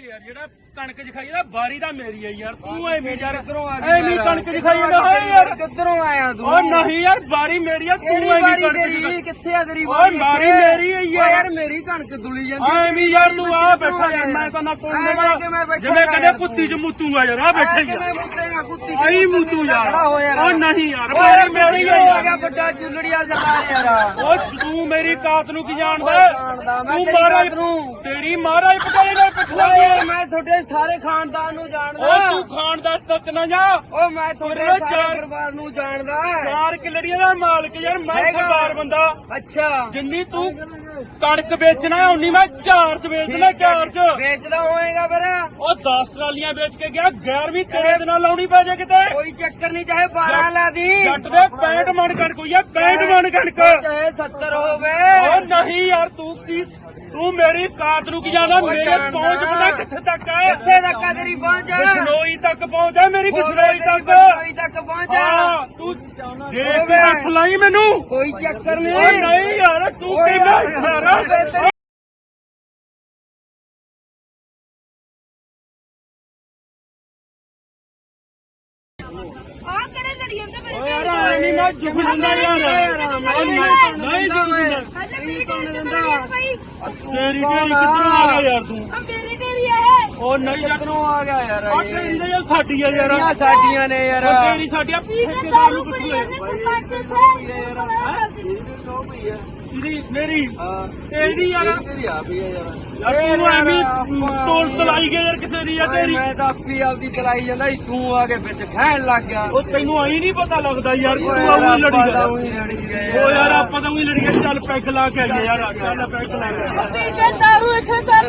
ਯਾਰ ਜਿਹੜਾ ਕਣਕ ਬਾਰੀ ਦਾ ਮੇਰੀ ਹੈ ਯਾਰ ਤੂੰ ਐਵੇਂ ਯਾਰ ਕਿੱਧਰੋਂ ਆ ਐਵੇਂ ਕਣਕ ਚ ਖਾਈ ਜਾਂਦਾ ਹੈ ਯਾਰ। ਕਿੱਧਰੋਂ ਆਇਆ ਤੂੰ? ਓ ਨਹੀਂ ਯਾਰ ਬਾਰੀ ਮੇਰੀ ਤੂੰ ਐਵੇਂ ਕਣਕ ਕਿੱਥੇ ਆ ਤੇਰੀ ਬਾਰੀ ਹੈ ਯਾਰ। ਓਏ ਯਾਰ ਮੇਰੀ ਕਣਕ ਦੁਲੀ ਜਾਂਦੀ ਐਵੇਂ ਯਾਰ ਤੂੰ ਆ ਬੈਠਾ ਯਾਰ ਮੈਂ ਤਾਂ ਨਾ ਕੋਲ ਐਵੇਂ ਦੇਵਾਂ। ਕਿਵੇਂ ਬੈਠਾ ਜਿਵੇਂ ਕਦੇ ਕੁੱਤੀ ਚ ਮੁੱਤੂਗਾ ਯਾਰ ਆ ਬੈਠਾ ਯਾਰ। ਮੁੱਤੇਗਾ ਕੁੱਤੀ ਆਈ ਮੁੱਤੂ ਯਾਰ। ਖੜਾ ਹੋ ਯਾਰ। ਓ ਨਹੀਂ ਯਾਰ ਓਏ ਬਾਰੀ ਮੇਰੀ ਹੈ ਆ ਯਾਰ ਗਿਆ ਵੱਡਾ ਜੁਲੜੀਆ ਸਰਦਾਰ ਯਾਰ। ਓ ਤੂੰ ਮੇਰੀ ਕਾਤ ਨੂੰ ਕੀ ਜਾਣਦਾ? ਓਏ ਜਾਣਦਾ, ਮੈਂ ਤੇਰੀ ਮਹਾਰਾਜ ਕਾਤ ਨੂੰ। ਤੇਰੀ ਮਹਾਰਾਜ ਪਟਾਲੇ ਨਾਲ ਪਿੱਛੇ ਮੈਂ ਤੁਹਾਡੇ ਸਾਰੇ ਖਾਨਦਾਨ ਨੂੰ ਓ ਜਾਣਦਾ ਤੂੰ ਖਾਨ ਦਾ ਤੱਕ ਨਾ ਜਾ। ਓ ਮੈਂ ਤੁਹਾਡੇ ਸਾਰੇ ਚਾਰ- ਪਰਿਵਾਰ ਨੂੰ ਜਾਣਦਾ। ਚਾਰ ਕਿਲੜੀਆਂ ਦਾ ਮਾਲਕ ਯਾਰ ਮੈਂ ਹੈਗਾ। ਸਰਦਾਰ ਬੰਦਾ। ਅੱਛਾ। ਜਿੰਨੀ ਤੂੰ ਕਣਕ ਵੇਚਣਾ ਉਨੀ ਮੈਂ ਚਾਰ ਚ ਵੇਚਣਾ ਚਾਰ ਚ ਵੇਚਦਾ ਹੋਏਗਾ ਫਿਰ। ਉਹ 10 ਟਰਾਲੀਆਂ ਵੇਚ ਕੇ ਗਿਆ 11ਵੀਂ ਤੇਰੇ ਦੇ ਨਾਲ ਲਾਉਣੀ ਪੈ ਜੇ ਕਿਤੇ। ਕੋਈ ਚੱਕਰ ਨਹੀਂ ਚਾਹੇ 12 ਲਾ ਦੀ। ਜੱਟ ਦੇ 65 ਮਣ ਕਣਕ ਹੋਈ ਆ 65 ਮਣ ਕਣਕ। ਚਾਹੇ 70 ਹੋਵੇ। ਓ ਨਹੀਂ ਯਾਰ ਤੂੰ ਕੀ ਤੂੰ ਮੇਰੀ ਕਾਤ ਨੂੰ ਕੀ ਜਾਣਾ ਓਏ ਮੇਰੇ। ਪਹੁੰਚ ਪਤਾ ਕਿੱਥੇ ਤੱਕ ਹੈ ਕਿੱਥੇ ਤੱਕ ਆ ਤੇਰੀ ਪਹੁੰਚ? ਬਿਸ਼ਨੋਈ ਤੱਕ ਪਹੁੰਚਾ ਮੇਰੀ ਬਿਸ਼ਨੋਈ ਤੱਕ। ਬਿਸ਼ਨੋਈ ਤੱਕ ਪਹੁੰਚ ਹਾਂ ਤੂੰ ਦੇਖ ਕੇ ਰੱਖ ਲਈ ਮੈਨੂੰ? ਕੋਈ ਚੱਕਰ ਨਹੀਂ। ਨਹੀਂ ਯਾਰ ਤੂੰ ਕਿੰਨਾ ਯਾਰ, ਆ ਕਿਹੜੇ ਲੜੀ ਜਾਂਦੇ ਮੇਰੇ ਯਾਰ ਨਹੀਂ ਮੈਂ ਜੁਗ ਦਿੰਦਾ ਯਾਰ ਓ ਨਹੀਂ ਨਹੀਂ ਜੁਗ ਦਿੰਦਾ ਆ ਤੇਰੀ ਢੇਰੀ ਕਿੱਧਰੋਂ ਆ ਗਿਆ ਯਾਰ ਤੂੰ? ਆ ਮੇਰੀ ਢੇਰੀ ਆ ਇਹ। ਓ ਨਹੀਂ ਯਾਰ ਕਿੱਧਰੋਂ ਆ ਗਿਆ ਯਾਰ ਆ ਇਹ? ਤੇਰੀ ਤਾਂ ਯਾਰ ਸਾਡੀ ਆ ਯਾਰ। ਇਹ ਸਾਡੀਆਂ ਨੇ ਯਾਰ। ਤੇਰੀ ਸਾਡੀ ਆ ਠੀਕ ਹੈ ਠੇਕੇਦਾਰ ਦਾਰੂ ਨੂੰ ਪੁੱਛ ਲੈ। ਜਾਂਦੇ ਤੇਰੀ ਮੇਰੀ। ਹਾਂ ਤੇਰੀ ਯਾਰ। ਤੇਰੀ ਆ ਵੀ ਯਾਰ ਯਾਰ ਤੂੰ ਐਵੇਂ ਤੋਲ ਤਲਾਈ ਗਿਆ ਯਾਰ ਕਿਸੇ ਦੀ ਆ ਤੇਰੀ? ਮੈਂ ਤਾਂ ਆਪੀ ਆਪਦੀ ਚਲਾਈ ਜਾਂਦਾ ਸੀ, ਤੂੰ ਆ ਕੇ ਵਿੱਚ ਖਹਿਣ ਲੱਗ ਗਿਆ। ਉਹ ਤੈਨੂੰ ਆਈ ਨਹੀਂ ਪਤਾ ਲੱਗਦਾ ਯਾਰ ਤੂੰ ਆਉਂ ਲੜੀ ਆਪਾਂ ਤਾਂ ਗਿਆ ਊਂ ਹੀ ਲੜੀ ਗਏ ਓ ਯਾਰ ਆਪਾਂ ਤਾਂ ਉਹੀ ਲੜੀ ਗਏ ਚੱਲ ਪੈਗ ਲਾ ਕੇ ਆਈਏ ਯਾਰ ਚੱਲ ਪੈਗ ਲਾ ਕੇ ਕੇ ਦਾਰੂ ਇੱਥੇ ਤਾਂ